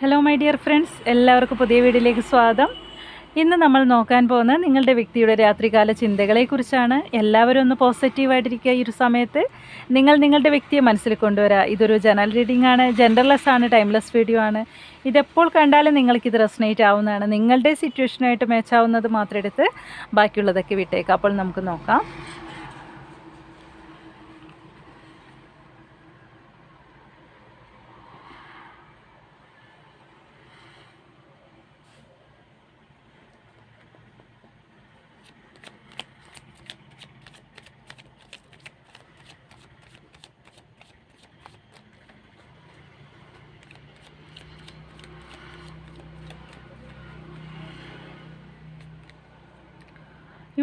Hello my dear friends എല്ലാവർക്കും പുതിയ വീഡിയോയിലേക്ക് സ്വാഗതം. ഇന്ന് നമ്മൾ നോക്കാൻ പോകുന്നത് നിങ്ങളുടെ വ്യക്തിയുടെ രാത്രികാല ചിന്തകളെക്കുറിച്ചാണ്. എല്ലാവരും ഒന്ന് പോസിറ്റീവായിട്ടിരിക്കുക ഈ ഒരു സമയത്ത്. നിങ്ങൾ നിങ്ങളുടെ വ്യക്തിയെ മനസ്സിൽ കൊണ്ടുവരിക ഇതൊരു ജനറൽ റീഡിംഗ് ആണ്. ജെൻഡർലെസ് ആണ് ടൈംലെസ് വീഡിയോ ആണ്. ഇതെപ്പോൾ കണ്ടാലും നിങ്ങൾക്കിത് റെസനേറ്റ് ആവുന്നതാണ്. നിങ്ങളുടെ സിറ്റുവേഷനായിട്ട് മാച്ചാവുന്നത് മാത്രം എടുത്ത് ബാക്കിയുള്ളതൊക്കെ വിട്ടേക്കാം. അപ്പോൾ നമുക്ക് നോക്കാം.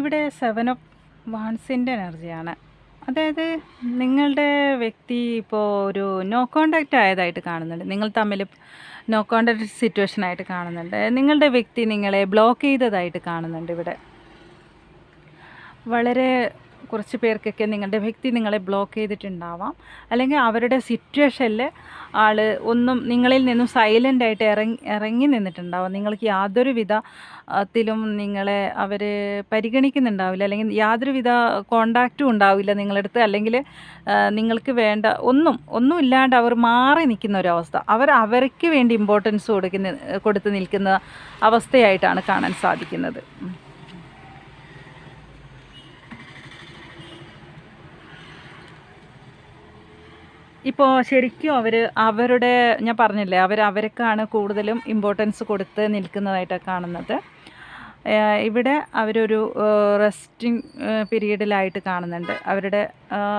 ഇവിടെ സെവൻ ഓഫ് വാൺസിന്റെ എനർജിയാണ് അതായത് നിങ്ങളുടെ വ്യക്തി ഇപ്പോൾ ഒരു നോ കോണ്ടാക്റ്റ് ആയതായിട്ട് കാണുന്നുണ്ട്. നിങ്ങൾ തമ്മിൽ നോ കോണ്ടാക്റ്റ് സിറ്റുവേഷൻ ആയിട്ട് കാണുന്നുണ്ട്. നിങ്ങളുടെ വ്യക്തി നിങ്ങളെ ബ്ലോക്ക് ചെയ്തതായിട്ട് കാണുന്നുണ്ട് ഇവിടെ. വളരെ കുറച്ച് പേർക്കൊക്കെ നിങ്ങളുടെ വ്യക്തി നിങ്ങളെ ബ്ലോക്ക് ചെയ്തിട്ടുണ്ടാവാം. അല്ലെങ്കിൽ അവരുടെ സിറ്റുവേഷനിൽ ആൾ ഒന്നും നിങ്ങളിൽ നിന്നും സൈലന്റായിട്ട് ഇറങ്ങി ഇറങ്ങി നിന്നിട്ടുണ്ടാവും. നിങ്ങൾക്ക് യാതൊരു വിധത്തിലും നിങ്ങളെ അവർ പരിഗണിക്കുന്നുണ്ടാവില്ല. അല്ലെങ്കിൽ യാതൊരു വിധ കോണ്ടാക്റ്റും ഉണ്ടാവില്ല നിങ്ങളടുത്ത്. അല്ലെങ്കിൽ നിങ്ങൾക്ക് വേണ്ട ഒന്നും ഒന്നും ഇല്ലാണ്ട് അവർ മാറി നിൽക്കുന്ന ഒരവസ്ഥ. അവർ അവർക്ക് വേണ്ടി ഇമ്പോർട്ടൻസ് കൊടുക്കുന്ന കൊടുത്ത് നിൽക്കുന്ന അവസ്ഥയായിട്ടാണ് കാണാൻ സാധിക്കുന്നത്. ഇപ്പോൾ ശരിക്കും അവർ അവരുടെ ഞാൻ പറഞ്ഞില്ലേ അവർ അവർക്കാണ് കൂടുതലും ഇമ്പോർട്ടൻസ് കൊടുത്ത് നിൽക്കുന്നതായിട്ടാണ് കാണുന്നത്. ഇവിടെ അവരൊരു റെസ്റ്റിംഗ് പീരീഡിലായിട്ട് കാണുന്നുണ്ട്. അവരുടെ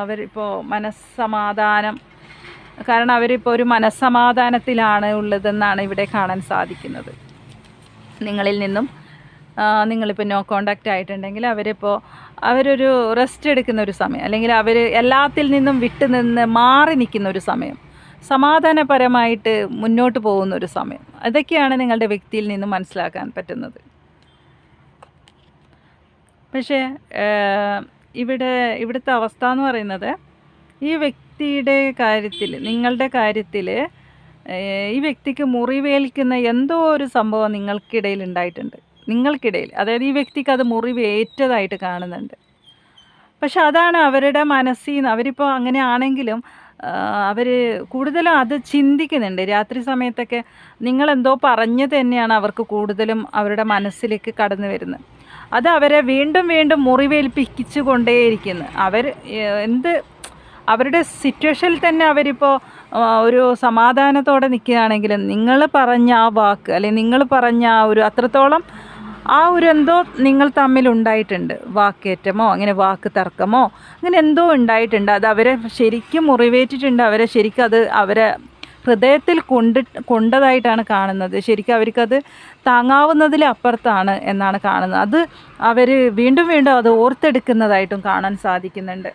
അവരിപ്പോൾ മനസ്സമാധാനം കാരണം അവരിപ്പോൾ ഒരു മനസ്സമാധാനത്തിലാണ് ഉള്ളതെന്നാണ് ഇവിടെ കാണാൻ സാധിക്കുന്നത്. നിങ്ങളിൽ നിന്നും നിങ്ങളിപ്പോൾ നോ കോണ്ടാക്റ്റ് ആയിട്ടുണ്ടെങ്കിൽ അവരിപ്പോൾ അവരൊരു റെസ്റ്റ് എടുക്കുന്ന ഒരു സമയം. അല്ലെങ്കിൽ അവർ എല്ലാത്തിൽ നിന്നും വിട്ടു നിന്ന് മാറി നിൽക്കുന്ന ഒരു സമയം. സമാധാനപരമായിട്ട് മുന്നോട്ട് പോകുന്ന ഒരു സമയം. അതൊക്കെയാണ് നിങ്ങളുടെ വ്യക്തിയിൽ നിന്നും മനസ്സിലാക്കാൻ പറ്റുന്നത്. പക്ഷേ ഇവിടെ ഇവിടുത്തെ അവസ്ഥ എന്ന് പറയുന്നത് ഈ വ്യക്തിയുടെ കാര്യത്തിൽ നിങ്ങളുടെ കാര്യത്തിൽ ഈ വ്യക്തിക്ക് മുറിവേൽക്കുന്ന എന്തോ ഒരു സംഭവം നിങ്ങൾക്കിടയിൽ ഉണ്ടായിട്ടുണ്ട്. നിങ്ങൾക്കിടയിൽ അതായത് ഈ വ്യക്തിക്ക് അത് മുറിവേറ്റതായിട്ട് കാണുന്നുണ്ട്. പക്ഷെ അതാണ് അവരുടെ മനസ്സിൽ നിന്ന് അവരിപ്പോൾ അങ്ങനെ ആണെങ്കിലും അവർ കൂടുതലും അത് ചിന്തിക്കുന്നുണ്ട്. രാത്രി സമയത്തൊക്കെ നിങ്ങളെന്തോ പറഞ്ഞു തന്നെയാണ് അവർക്ക് കൂടുതലും അവരുടെ മനസ്സിലേക്ക് കടന്നു വരുന്നത്. അത് അവരെ വീണ്ടും വീണ്ടും മുറിവേൽപ്പിച്ചു കൊണ്ടേയിരിക്കുന്നു. അവർ എന്ത് അവരുടെ സിറ്റുവേഷനിൽ തന്നെ അവരിപ്പോൾ ഒരു സമാധാനത്തോടെ നിൽക്കുകയാണെങ്കിലും നിങ്ങൾ പറഞ്ഞ ആ വാക്ക് അല്ലെങ്കിൽ നിങ്ങൾ പറഞ്ഞ ആ ഒരു അത്രത്തോളം ആ ഒരു എന്തോ നിങ്ങൾ തമ്മിൽ ഉണ്ടായിട്ടുണ്ട്. വാക്കേറ്റമോ അങ്ങനെ വാക്ക് തർക്കമോ അങ്ങനെ എന്തോ ഉണ്ടായിട്ടുണ്ട്. അത് അവരെ ശരിക്കും മുറിവേറ്റിട്ടുണ്ട്. അവരെ ശരിക്കും അത് അവരെ ഹൃദയത്തിൽ കൊണ്ട് കൊണ്ടതായിട്ടാണ് കാണുന്നത്. ശരിക്കും അവർക്കത് താങ്ങാവുന്നതിലപ്പുറത്താണ് എന്നാണ് കാണുന്നത്. അത് അവർ വീണ്ടും വീണ്ടും അത് ഓർത്തെടുക്കുന്നതായിട്ടും കാണാൻ സാധിക്കുന്നുണ്ട്.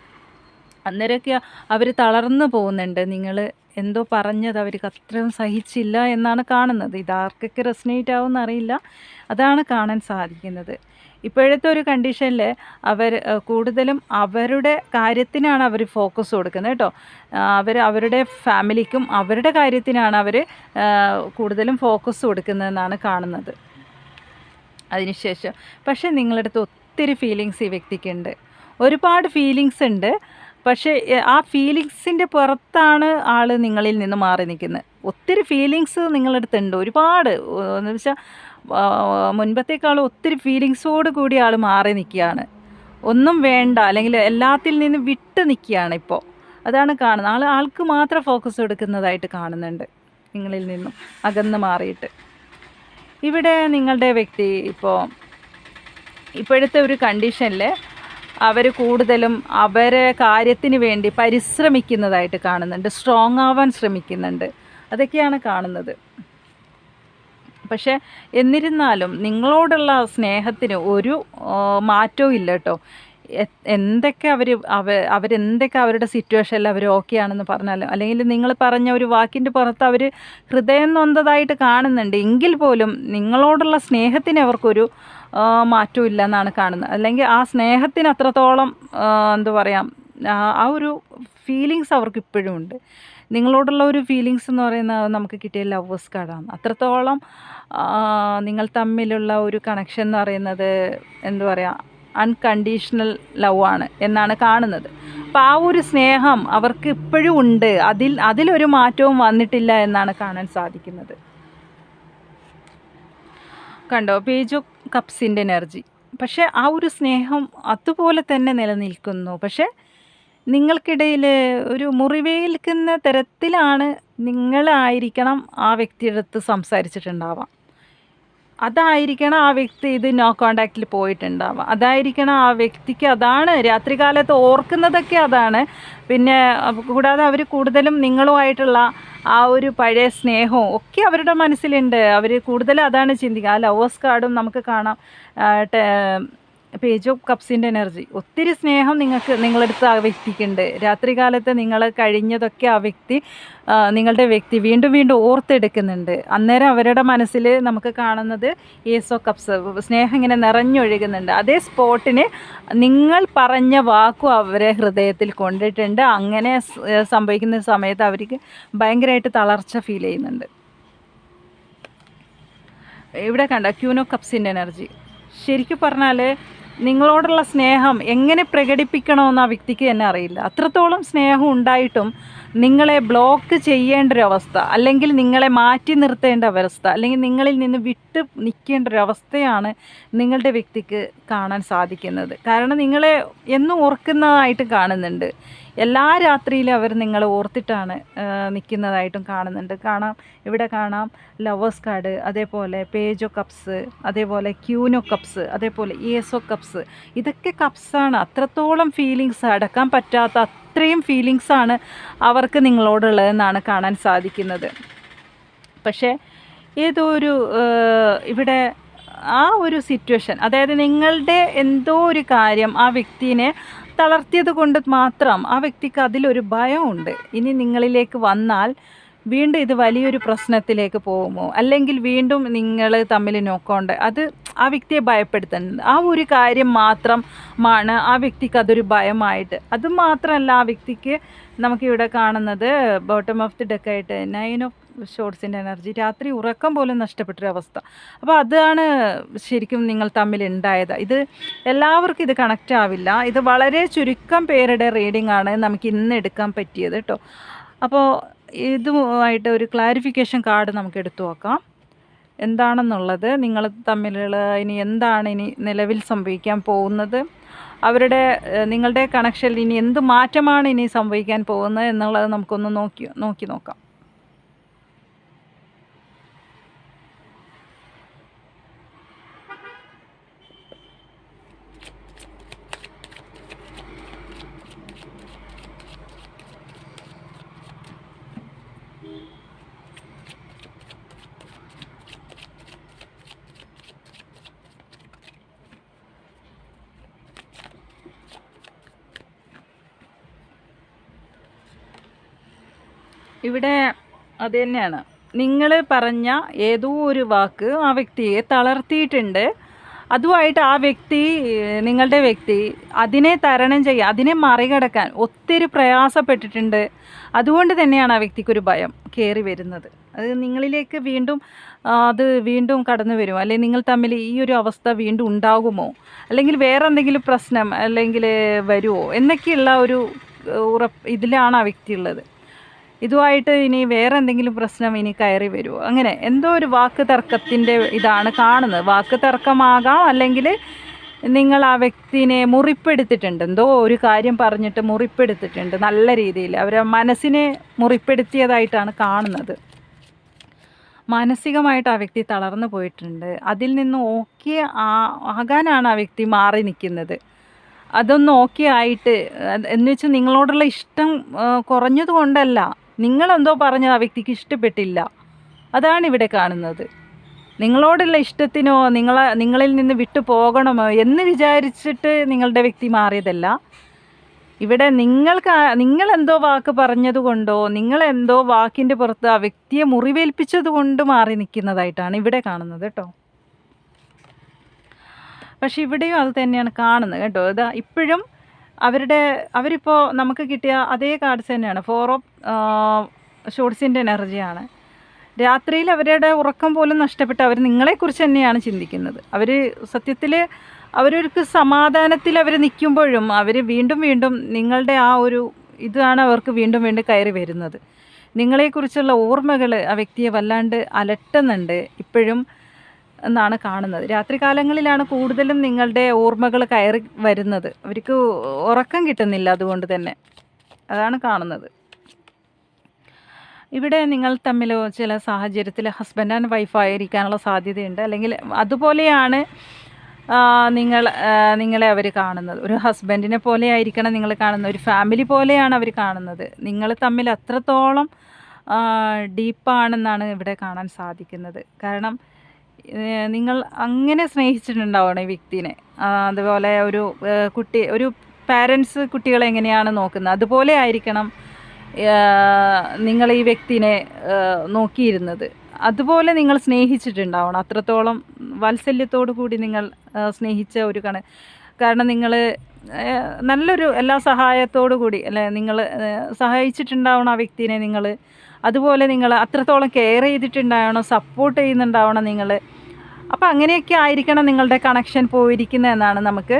അന്നേരമൊക്കെ അവർ തളർന്നു പോകുന്നുണ്ട്. നിങ്ങൾ എന്തോ പറഞ്ഞത് അവർക്ക് അത്രയും സഹിച്ചില്ല എന്നാണ് കാണുന്നത്. ഇത് ആർക്കൊക്കെ റെസനേറ്റ് ആവുമെന്ന് അറിയില്ല. അതാണ് കാണാൻ സാധിക്കുന്നത്. ഇപ്പോഴത്തെ ഒരു കണ്ടീഷനിൽ അവർ കൂടുതലും അവരുടെ കാര്യത്തിനാണ് അവർ ഫോക്കസ് കൊടുക്കുന്നത് കേട്ടോ. അവർ അവരുടെ ഫാമിലിക്കും അവരുടെ കാര്യത്തിനാണ് അവർ കൂടുതലും ഫോക്കസ് കൊടുക്കുന്നതെന്നാണ് കാണുന്നത്. അതിനുശേഷം പക്ഷേ നിങ്ങളുടെ അടുത്ത് ഒത്തിരി ഫീലിങ്സ് ഈ വ്യക്തിക്കുണ്ട്. ഒരുപാട് ഫീലിങ്സ് ഉണ്ട് പക്ഷേ ആ ഫീലിങ്സിന്റെ പുറത്താണ് ആൾ നിങ്ങളിൽ നിന്ന് മാറി നിൽക്കുന്നത്. ഒത്തിരി ഫീലിങ്സ് നിങ്ങളുടെ അടുത്തുണ്ട് ഒരുപാട് എന്ന് വെച്ചാൽ മുൻപത്തേക്കാളും ഒത്തിരി ഫീലിങ്സോട് കൂടി ആൾ മാറി നിൽക്കുകയാണ്. ഒന്നും വേണ്ട അല്ലെങ്കിൽ എല്ലാത്തിൽ നിന്ന് വിട്ട് നിൽക്കുകയാണ് ഇപ്പോൾ. അതാണ് കാണുന്നത്. ആൾ ആൾക്ക് മാത്രം ഫോക്കസ് കൊടുക്കുന്നതായിട്ട് കാണുന്നുണ്ട് നിങ്ങളിൽ നിന്നും അകന്ന് മാറിയിട്ട്. ഇവിടെ നിങ്ങളുടെ വ്യക്തി ഇപ്പോൾ ഇപ്പോഴത്തെ ഒരു കണ്ടീഷനിൽ അവർ കൂടുതലും അവരെ കാര്യത്തിന് വേണ്ടി പരിശ്രമിക്കുന്നതായിട്ട് കാണുന്നുണ്ട്. സ്ട്രോങ് ആവാൻ ശ്രമിക്കുന്നുണ്ട്. അതൊക്കെയാണ് കാണുന്നത്. പക്ഷേ എന്നിരുന്നാലും നിങ്ങളോടുള്ള സ്നേഹത്തിന് ഒരു മാറ്റവും ഇല്ല കേട്ടോ. എന്തൊക്കെ അവർ അവ അവരെന്തൊക്കെ അവരുടെ സിറ്റുവേഷനിൽ അവർ ഓക്കെ ആണെന്ന് പറഞ്ഞാലും അല്ലെങ്കിൽ നിങ്ങൾ പറഞ്ഞ ഒരു വാക്കിന്റെ പുറത്ത് അവർ ഹൃദയം നൊന്തതായിട്ട് കാണുന്നുണ്ട് എങ്കിൽ പോലും നിങ്ങളോടുള്ള സ്നേഹത്തിന് അവർക്കൊരു മാറ്റവും ഇല്ല എന്നാണ് കാണുന്നത്. അല്ലെങ്കിൽ ആ സ്നേഹത്തിന് അത്രത്തോളം എന്താ പറയുക ആ ഒരു ഫീലിങ്സ് അവർക്ക് ഇപ്പോഴും ഉണ്ട്. നിങ്ങളോടുള്ള ഒരു ഫീലിങ്സ് എന്ന് പറയുന്നത് നമുക്ക് കിട്ടിയ ലവേഴ്സ് കാർഡാണ് അത്രത്തോളം നിങ്ങൾ തമ്മിലുള്ള ഒരു കണക്ഷൻ എന്ന് പറയുന്നത് എന്താ പറയുക അൺകണ്ടീഷണൽ ലവ് ആണ് എന്നാണ് കാണുന്നത്. അപ്പോൾ ആ ഒരു സ്നേഹം അവർക്ക് ഇപ്പോഴും ഉണ്ട്. അതിൽ അതിലൊരു മാറ്റവും വന്നിട്ടില്ല എന്നാണ് കാണാൻ സാധിക്കുന്നത്. കണ്ടോ പേജ് കപ്സിന്റെ എനർജി പക്ഷേ ആ ഒരു സ്നേഹം അതുപോലെ തന്നെ നിലനിൽക്കുന്നു. പക്ഷേ നിങ്ങൾക്കിടയിൽ ഒരു മുറിവേൽക്കുന്ന തരത്തിലാണ് നിങ്ങളായിരിക്കണം ആ വ്യക്തിയുടെ അടുത്ത് സംസാരിച്ചിട്ടുണ്ടാവാം അതായിരിക്കണം ആ വ്യക്തി ഇത് നോ കോണ്ടാക്റ്റിൽ പോയിട്ടുണ്ടാവാം അതായിരിക്കണം ആ വ്യക്തിക്ക് അതാണ് രാത്രികാലത്ത് ഓർക്കുന്നതൊക്കെ അതാണ്. പിന്നെ കൂടാതെ അവർ കൂടുതലും നിങ്ങളുമായിട്ടുള്ള ആ ഒരു പഴയ സ്നേഹവും ഒക്കെ അവരുടെ മനസ്സിലുണ്ട്. അവർ കൂടുതൽ അതാണ് ചിന്തിക്കുക. ആ ലവേഴ്സ് കാർഡും നമുക്ക് കാണാം. പേജ് ഓഫ് കപ്സിന്റെ എനർജി ഒത്തിരി സ്നേഹം നിങ്ങൾക്ക് നിങ്ങളടുത്ത് ആ വ്യക്തിക്കുണ്ട്. രാത്രികാലത്ത് നിങ്ങൾ കഴിഞ്ഞതൊക്കെ ആ വ്യക്തി നിങ്ങളുടെ വ്യക്തി വീണ്ടും വീണ്ടും ഓർത്തെടുക്കുന്നുണ്ട്. അന്നേരം അവരുടെ മനസ്സിൽ നമുക്ക് കാണുന്നത് ഏസോ കപ്സ് സ്നേഹം ഇങ്ങനെ നിറഞ്ഞൊഴുകുന്നുണ്ട്. അതേ സ്പോട്ടിന് നിങ്ങൾ പറഞ്ഞ വാക്കും അവരെ ഹൃദയത്തിൽ കൊണ്ടിട്ടുണ്ട്. അങ്ങനെ സംഭവിക്കുന്ന സമയത്ത് അവർക്ക് ഭയങ്കരമായിട്ട് തളർച്ച ഫീൽ ചെയ്യുന്നുണ്ട്. ഇവിടെ കണ്ട? ക്യൂനോ കപ്സിന്റെ എനർജി ശരിക്കും പറഞ്ഞാൽ നിങ്ങളോടുള്ള സ്നേഹം എങ്ങനെ പ്രകടിപ്പിക്കണമെന്ന് ആ വ്യക്തിക്ക് തന്നെ അറിയില്ല. അത്രത്തോളം സ്നേഹം ഉണ്ടായിട്ടും നിങ്ങളെ ബ്ലോക്ക് ചെയ്യേണ്ട ഒരു അവസ്ഥ അല്ലെങ്കിൽ നിങ്ങളെ മാറ്റി നിർത്തേണ്ട അവസ്ഥ അല്ലെങ്കിൽ നിങ്ങളിൽ നിന്ന് വിട്ട് നിൽക്കേണ്ട ഒരു അവസ്ഥയാണ് നിങ്ങളുടെ വ്യക്തിക്ക് കാണാൻ സാധിക്കുന്നത്. കാരണം നിങ്ങളെ എന്നും ഓർക്കുന്നതായിട്ട് കാണുന്നുണ്ട്. എല്ലാ രാത്രിയിലും അവർ നിങ്ങളെ ഓർത്തിട്ടാണ് നിൽക്കുന്നതായിട്ടും കാണുന്നുണ്ട്. കാണാം ഇവിടെ കാണാം ലവേഴ്സ് കാർഡ് അതേപോലെ പേജോ കപ്സ് അതേപോലെ ക്യൂനോ കപ്സ് അതേപോലെ ഏസോ കപ്സ് ഇതൊക്കെ കപ്സാണ് അത്രത്തോളം ഫീലിങ്സ് അടക്കാൻ പറ്റാത്ത അത്രയും ഫീലിങ്സാണ് അവർക്ക് നിങ്ങളോടുള്ളതെന്നാണ് കാണാൻ സാധിക്കുന്നത്. പക്ഷേ ഏതോ ഒരു ഇവിടെ ആ ഒരു സിറ്റുവേഷൻ അതായത് നിങ്ങളുടെ എന്തോ ഒരു കാര്യം ആ വ്യക്തിനെ തളർത്തിയത് കൊണ്ട് മാത്രം ആ വ്യക്തിക്ക് അതിലൊരു ഭയമുണ്ട്. ഇനി നിങ്ങളിലേക്ക് വന്നാൽ വീണ്ടും ഇത് വലിയൊരു പ്രശ്നത്തിലേക്ക് പോകുമോ? അല്ലെങ്കിൽ വീണ്ടും നിങ്ങൾ തമ്മിൽ നോക്കോണ്ട് അത് ആ വ്യക്തിയെ ഭയപ്പെടുത്തുന്നുണ്ട് ആ ഒരു കാര്യം മാത്രമാണ് ആ വ്യക്തിക്ക് അതൊരു ഭയമായിട്ട്. അത് മാത്രമല്ല ആ വ്യക്തിക്ക് നമുക്കിവിടെ കാണുന്നത് ബോട്ടം ഓഫ് ദി ഡെക്കായിട്ട് നയൻ ഓഫ് ഷോർട്സിന്റെ എനർജി രാത്രി ഉറക്കം പോലും നഷ്ടപ്പെട്ടൊരവസ്ഥ അപ്പോൾ അതാണ് ശരിക്കും നിങ്ങൾ തമ്മിൽ ഉണ്ടായത്. ഇത് എല്ലാവർക്കും ഇത് കണക്റ്റ് ആവില്ല. ഇത് വളരെ ചുരുക്കം പേരുടെ റീഡിംഗ് ആണ് നമുക്ക് ഇന്ന് എടുക്കാൻ പറ്റിയത് കേട്ടോ അപ്പോൾ ഇതുമായിട്ട് ഒരു ക്ലാരിഫിക്കേഷൻ കാർഡ് നമുക്ക് എടുത്തു നോക്കാം. എന്താണെന്നുള്ളത് നിങ്ങൾ തമ്മിലുള്ള ഇനി എന്താണ് ഇനി നിലവിൽ സംഭവിക്കാൻ പോകുന്നത്? അവരുടെ നിങ്ങളുടെ കണക്ഷനിൽ ഇനി എന്ത് മാറ്റമാണ് ഇനി സംഭവിക്കാൻ പോകുന്നത് എന്നുള്ളത് നമുക്കൊന്ന് നോക്കി നോക്കി നോക്കാം. ഇവിടെ അത് തന്നെയാണ്. നിങ്ങൾ പറഞ്ഞ ഏതോ ഒരു വാക്ക് ആ വ്യക്തിയെ തളർത്തിയിട്ടുണ്ട്. അതുമായിട്ട് ആ വ്യക്തി നിങ്ങളുടെ വ്യക്തി അതിനെ തരണം ചെയ്യുക അതിനെ മറികടക്കാൻ ഒത്തിരി പ്രയാസപ്പെട്ടിട്ടുണ്ട്. അതുകൊണ്ട് തന്നെയാണ് ആ വ്യക്തിക്കൊരു ഭയം കയറി വരുന്നത്. അത് നിങ്ങളിലേക്ക് വീണ്ടും അത് വീണ്ടും കടന്നു വരുമോ? അല്ലെങ്കിൽ നിങ്ങൾ തമ്മിൽ ഈ ഒരു അവസ്ഥ വീണ്ടും ഉണ്ടാകുമോ? അല്ലെങ്കിൽ വേറെ എന്തെങ്കിലും പ്രശ്നം അല്ലെങ്കിൽ വരുമോ? എന്നൊക്കെയുള്ള ഒരു ഉറപ്പ് ഇതിലാണ് ആ വ്യക്തി ഉള്ളത്. ഇതുമായിട്ട് ഇനി വേറെ എന്തെങ്കിലും പ്രശ്നം ഇനി കയറി വരുമോ അങ്ങനെ എന്തോ ഒരു വാക്ക് തർക്കത്തിന്റെ ഇതാണ് കാണുന്നത്. വാക്ക് തർക്കമാകാം അല്ലെങ്കിൽ നിങ്ങൾ ആ വ്യക്തിനെ മുറിപ്പെടുത്തിയിട്ടുണ്ട്. എന്തോ ഒരു കാര്യം പറഞ്ഞിട്ട് മുറിപ്പെടുത്തിയിട്ടുണ്ട്. നല്ല രീതിയിൽ അവരെ മനസ്സിനെ മുറിപ്പെടുത്തിയതായിട്ടാണ് കാണുന്നത്. മാനസികമായിട്ട് ആ വ്യക്തി തളർന്നു പോയിട്ടുണ്ട്. അതിൽ നിന്ന് ഓക്കെ ആകാനാണ് ആ വ്യക്തി മാറി നിൽക്കുന്നത്. അതൊന്നും ഓക്കെ ആയിട്ട് എന്നുവെച്ചാൽ എന്ന് വെച്ചാൽ നിങ്ങളോടുള്ള ഇഷ്ടം കുറഞ്ഞത് കൊണ്ടല്ല നിങ്ങളെന്തോ പറഞ്ഞത് ആ വ്യക്തിക്ക് ഇഷ്ടപ്പെട്ടില്ല. അതാണ് ഇവിടെ കാണുന്നത്. നിങ്ങളോടുള്ള ഇഷ്ടത്തിനോ നിങ്ങളെ നിങ്ങളിൽ നിന്ന് വിട്ടു പോകണമോ എന്ന് വിചാരിച്ചിട്ട് നിങ്ങളുടെ വ്യക്തി മാറിയതല്ല. ഇവിടെ നിങ്ങൾക്ക് നിങ്ങളെന്തോ വാക്ക് പറഞ്ഞതുകൊണ്ടോ നിങ്ങളെന്തോ വാക്കിന്റെ പുറത്ത് ആ വ്യക്തിയെ മുറിവേൽപ്പിച്ചത് കൊണ്ട് മാറി നിൽക്കുന്നതായിട്ടാണ് ഇവിടെ കാണുന്നത് കേട്ടോ. പക്ഷെ ഇവിടെയും അത് തന്നെയാണ് കാണുന്നത് കേട്ടോ. ഇതാ ഇപ്പോഴും അവരുടെ അവരിപ്പോൾ നമുക്ക് കിട്ടിയ അതേ കാർഡ്സ് തന്നെയാണ്. ഫോർ ഓഫ് ഷോർട്സിന്റെ എനർജിയാണ്. രാത്രിയിൽ അവരുടെ ഉറക്കം പോലും നഷ്ടപ്പെട്ട് അവർ നിങ്ങളെക്കുറിച്ച് തന്നെയാണ് ചിന്തിക്കുന്നത്. അവർ സത്യത്തിൽ അവരൊരു സമാധാനത്തിൽ അവർ നിൽക്കുമ്പോഴും അവർ വീണ്ടും വീണ്ടും നിങ്ങളുടെ ആ ഒരു ഇതാണ് അവർക്ക് വീണ്ടും വീണ്ടും കയറി വരുന്നത്. നിങ്ങളെക്കുറിച്ചുള്ള ഓർമ്മകൾ ആ വ്യക്തിയെ വല്ലാണ്ട് അലട്ടുന്നുണ്ട്. ഇപ്പോഴും എന്നാണ് കാണുന്നത്. രാത്രി കാലങ്ങളിലാണ് കൂടുതലും നിങ്ങളുടെ ഓർമ്മകൾ കയറി വരുന്നത്. അവർക്ക് ഉറക്കം കിട്ടുന്നില്ല അതുകൊണ്ട് തന്നെ. അതാണ് കാണുന്നത്. ഇവിടെ നിങ്ങൾ തമ്മിൽ ചില സാഹചര്യത്തിൽ ഹസ്ബൻഡ് ആൻഡ് വൈഫ് ആയിരിക്കാനുള്ള സാധ്യതയുണ്ട്. അല്ലെങ്കിൽ അതുപോലെയാണ് നിങ്ങൾ നിങ്ങളെ അവർ കാണുന്നത്. ഒരു ഹസ്ബൻഡിനെ പോലെ ആയിരിക്കണം നിങ്ങൾ കാണുന്നത്. ഒരു ഫാമിലി പോലെയാണ് അവർ കാണുന്നത്. നിങ്ങൾ തമ്മിൽ അത്രത്തോളം ഡീപ്പാണെന്നാണ് ഇവിടെ കാണാൻ സാധിക്കുന്നത്. കാരണം നിങ്ങൾ അങ്ങനെ സ്നേഹിച്ചിട്ടുണ്ടാവണം ഈ വ്യക്തിനെ. അതുപോലെ ഒരു കുട്ടി ഒരു പാരൻസ് കുട്ടികളെ എങ്ങനെയാണ് നോക്കുന്നത്? അതുപോലെ ആയിരിക്കണം നിങ്ങൾ ഈ വ്യക്തിനെ നോക്കിയിരുന്നത്. അതുപോലെ നിങ്ങൾ സ്നേഹിച്ചിട്ടുണ്ടാവണം. അത്രത്തോളം വാത്സല്യത്തോടു കൂടി നിങ്ങൾ സ്നേഹിച്ച ഒരു കണ കാരണം നിങ്ങൾ നല്ലൊരു എല്ലാ സഹായത്തോടു കൂടി അല്ലെ നിങ്ങൾ സഹായിച്ചിട്ടുണ്ടാവണം ആ വ്യക്തിനെ നിങ്ങൾ അതുപോലെ നിങ്ങൾ അത്രത്തോളം കെയർ ചെയ്തിട്ടുണ്ടാവണം സപ്പോർട്ട് ചെയ്യുന്നുണ്ടാവണം നിങ്ങൾ അപ്പോൾ അങ്ങനെയൊക്കെ ആയിരിക്കണം നിങ്ങളുടെ കണക്ഷൻ പോയിരിക്കുന്നതെന്നാണ് നമുക്ക്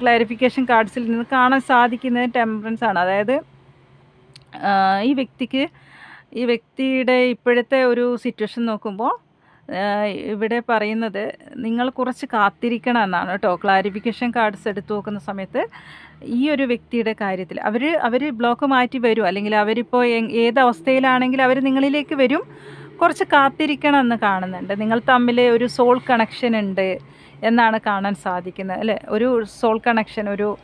ക്ലാരിഫിക്കേഷൻ കാർഡ്സിൽ നിന്ന് കാണാൻ സാധിക്കുന്നത് ടെമ്പറൻസ് ആണ്. അതായത് ഈ വ്യക്തിക്ക് ഈ വ്യക്തിയുടെ ഇപ്പോഴത്തെ ഒരു സിറ്റുവേഷൻ നോക്കുമ്പോൾ ഇവിടെ പറയുന്നത് നിങ്ങൾ കുറച്ച് കാത്തിരിക്കണം എന്നാണ് കേട്ടോ. ക്ലാരിഫിക്കേഷൻ കാർഡ്സ് എടുത്തു നോക്കുന്ന സമയത്ത് ഈ ഒരു വ്യക്തിയുടെ കാര്യത്തിൽ. അവർ അവർ ബ്ലോക്ക് മാറ്റി വരും. അല്ലെങ്കിൽ അവരിപ്പോൾ ഏത് അവസ്ഥയിലാണെങ്കിൽ അവർ നിങ്ങളിലേക്ക് വരും. കുറച്ച് കാത്തിരിക്കണം എന്ന് കാണുന്നുണ്ട്. നിങ്ങൾ തമ്മിൽ ഒരു സോൾ കണക്ഷൻ ഉണ്ട് എന്നാണ് കാണാൻ സാധിക്കുന്നത് അല്ലേ? ഒരു സോൾ കണക്ഷൻ ഒരു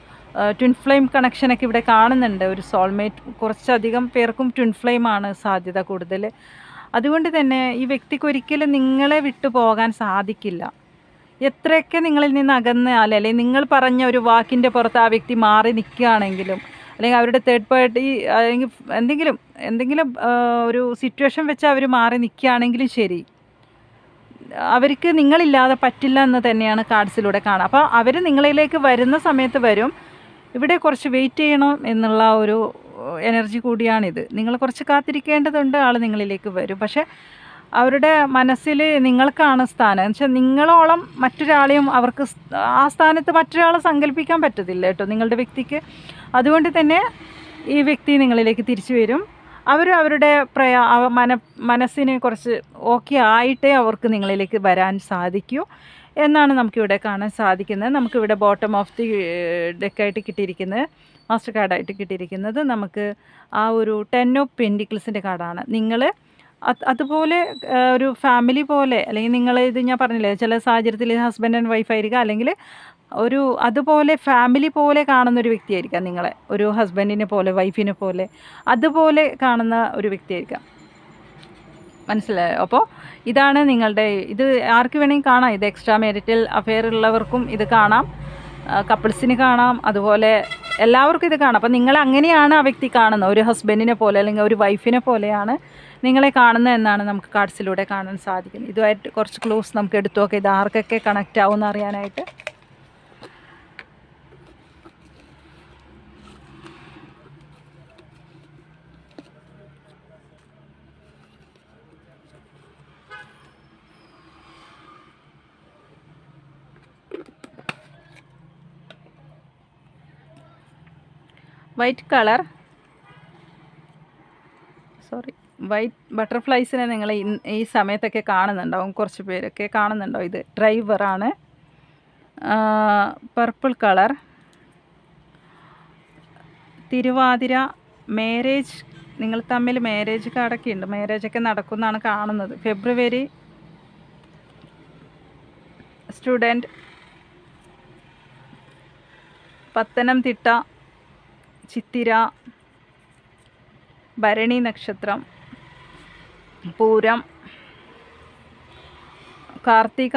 ട്വിൻ ഫ്ലെയിം കണക്ഷനൊക്കെ ഇവിടെ കാണുന്നുണ്ട്. ഒരു സോൾമേറ്റ് കുറച്ചധികം പേർക്കും ട്വിൻ ഫ്ലെയിം ആണ് സാധ്യത കൂടുതൽ. അതുകൊണ്ട് തന്നെ ഈ വ്യക്തിക്ക് ഒരിക്കലും നിങ്ങളെ വിട്ടു പോകാൻ സാധിക്കില്ല. എത്രയൊക്കെ നിങ്ങളിൽ നിന്ന് അകന്നാൽ അല്ലെങ്കിൽ നിങ്ങൾ പറഞ്ഞ ഒരു വാക്കിന്റെ പുറത്ത് ആ വ്യക്തി മാറി നിൽക്കുകയാണെങ്കിലും അല്ലെങ്കിൽ അവരുടെ തേർഡ് പാർട്ടി അല്ലെങ്കിൽ എന്തെങ്കിലും എന്തെങ്കിലും ഒരു സിറ്റുവേഷൻ വെച്ച് അവർ മാറി നിൽക്കുകയാണെങ്കിലും ശരി. അവർക്ക് നിങ്ങളില്ലാതെ പറ്റില്ല എന്ന് തന്നെയാണ് കാർഡ്സിലൂടെ കാണുക. അപ്പോൾ അവർ നിങ്ങളിലേക്ക് വരുന്ന സമയത്ത് വരും. ഇവിടെ കുറച്ച് വെയിറ്റ് ചെയ്യണം എന്നുള്ള ഒരു എനർജി കൂടിയാണിത്. നിങ്ങൾ കുറച്ച് കാത്തിരിക്കേണ്ടതുണ്ട് ആൾ നിങ്ങളിലേക്ക് വരും. പക്ഷേ അവരുടെ മനസ്സിൽ നിങ്ങൾക്കാണ് സ്ഥാനം. എന്ന് വെച്ചാൽ നിങ്ങളോളം മറ്റൊരാളെയും അവർക്ക് ആ സ്ഥാനത്ത് മറ്റൊരാളെ സങ്കല്പിക്കാൻ പറ്റത്തില്ല കേട്ടോ നിങ്ങളുടെ വ്യക്തിക്ക്. അതുകൊണ്ട് തന്നെ ഈ വ്യക്തി നിങ്ങളിലേക്ക് തിരിച്ചു വരും. അവർ അവരുടെ പ്രയാ മന മനസ്സിന് കുറച്ച് ഓക്കെ ആയിട്ടേ അവർക്ക് നിങ്ങളിലേക്ക് വരാൻ സാധിക്കൂ. എന്നാണ് നമുക്കിവിടെ കാണാൻ സാധിക്കുന്നത്. നമുക്കിവിടെ ബോട്ടം ഓഫ് ദി ഡെക്കായിട്ട് കിട്ടിയിരിക്കുന്നത്. മാസ്റ്റർ കാർഡായിട്ട് കിട്ടിയിരിക്കുന്നത്. നമുക്ക് ആ ഒരു ടെൻ ഓഫ് പെൻഡിക്കിൾസിന്റെ കാർഡാണ് നിങ്ങൾ അതുപോലെ ഒരു ഫാമിലി പോലെ അല്ലെങ്കിൽ നിങ്ങൾ ഇത് ഞാൻ പറഞ്ഞില്ലേ ചില സാഹചര്യത്തിൽ ഹസ്ബൻഡ് ആൻഡ് വൈഫ് ആയിരിക്കാം അല്ലെങ്കിൽ ഒരു അതുപോലെ ഫാമിലി പോലെ കാണുന്ന ഒരു വ്യക്തിയായിരിക്കാം നിങ്ങളെ ഒരു ഹസ്ബൻഡിനെ പോലെ വൈഫിനെ പോലെ അതുപോലെ കാണുന്ന ഒരു വ്യക്തിയായിരിക്കാം. മനസ്സിലായോ? അപ്പോൾ ഇതാണ് നിങ്ങളുടെ ഇത് ആർക്ക് വേണമെങ്കിൽ കാണാം ഇത് എക്സ്ട്രാ മെരിറ്റൽ അഫെയർ ഉള്ളവർക്കും ഇത് കാണാം കപ്പിൾസിന് കാണാം അതുപോലെ എല്ലാവർക്കും ഇത് കാണാം. അപ്പം നിങ്ങൾ അങ്ങനെയാണ് ആ വ്യക്തി കാണുന്നത് ഒരു ഹസ്ബൻഡിനെ പോലെ അല്ലെങ്കിൽ ഒരു വൈഫിനെ പോലെയാണ് നിങ്ങളെ കാണുന്ന എന്നാണ് നമുക്ക് കാർഡ്സിലൂടെ കാണാൻ സാധിക്കുന്നത്. ഇതുമായിട്ട് കുറച്ച് ക്ലോസ് നമുക്ക് എടുത്തു നോക്കാം. ഇത് ആർക്കൊക്കെ കണക്റ്റ് ആവുമെന്ന് അറിയാനായിട്ട്. വൈറ്റ് കളർ വൈറ്റ് ബട്ടർഫ്ലൈസിനെ നിങ്ങൾ ഈ സമയത്തൊക്കെ കാണുന്നുണ്ടാവും കുറച്ച് പേരൊക്കെ കാണുന്നുണ്ടാവും. ഇത് ഡ്രൈവറാണ് പർപ്പിൾ കളർ തിരുവാതിര മാരേജ് നിങ്ങൾ തമ്മിൽ മാരേജ് കാർഡൊക്കെ ഉണ്ട്. മാരേജൊക്കെ നടക്കുന്നതാണ് കാണുന്നത്. ഫെബ്രുവരി സ്റ്റുഡന്റ് പത്തനംതിട്ട ചിത്തിര ഭരണി നക്ഷത്രം. പൂരം. കാർത്തിക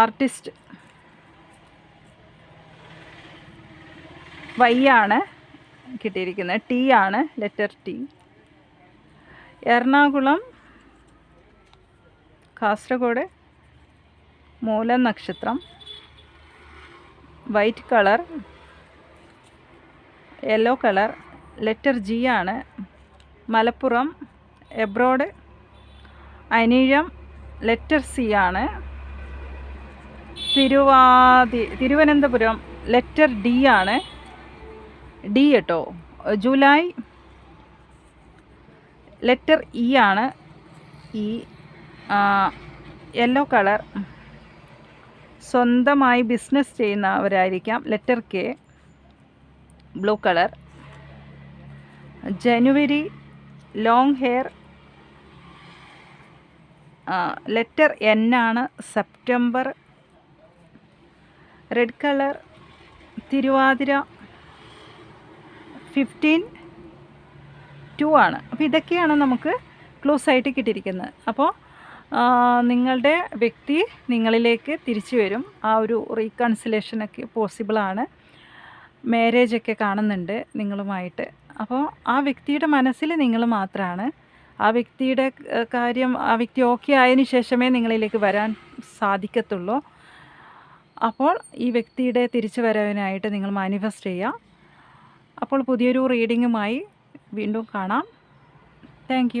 ആർട്ടിസ്റ്റ്. വൈ ആണ് കിട്ടിയിരിക്കുന്നത്. ടി ആണ് ലെറ്റർ ടി എറണാകുളം കാസർഗോഡ് മൂല നക്ഷത്രം. White colour yellow colour letter G ആണ്. മലപ്പുറം എബ്രോഡ് അനീഴം ലെറ്റർ സി ആണ്. തിരുവാതി തിരുവനന്തപുരം ലെറ്റർ ഡി ആണ്. ഡി കേട്ടോ ജൂലൈ ലെറ്റർ ഇ ആണ്. ഇ യെല്ലോ കളർ സ്വന്തമായി ബിസിനസ് ചെയ്യുന്നവരായിരിക്കാം. ലെറ്റർ കെ ബ്ലൂ കളർ ജനുവരി ലോങ് ഹെയർ ലെറ്റർ എൻ ആണ്. September red colour Thiruvathira fifteen two ആണ്. അപ്പോൾ ഇതൊക്കെയാണ് നമുക്ക് ക്ലോസ് ആയിട്ട് കിട്ടിയിരിക്കുന്നത്. അപ്പോൾ നിങ്ങളുടെ വ്യക്തി നിങ്ങളിലേക്ക് തിരിച്ചു വരും. ആ ഒരു റീകൺസിലേഷനൊക്കെ പോസിബിളാണ് മാരേജൊക്കെ കാണുന്നുണ്ട് നിങ്ങളുമായിട്ട്. അപ്പോൾ ആ വ്യക്തിയുടെ മനസ്സിൽ നിങ്ങൾ മാത്രമാണ് ആ വ്യക്തിയുടെ കാര്യം ആ വ്യക്തി ഓക്കെ ആയതിനു ശേഷമേ നിങ്ങളിലേക്ക് വരാൻ സാധിക്കത്തുള്ളൂ. അപ്പോൾ ഈ വ്യക്തിയുടെ തിരിച്ചു വരവിനായിട്ട് നിങ്ങൾ മാനിഫെസ്റ്റ് ചെയ്യുക. അപ്പോൾ പുതിയൊരു റീഡിങ്ങുമായി വീണ്ടും കാണാം. താങ്ക്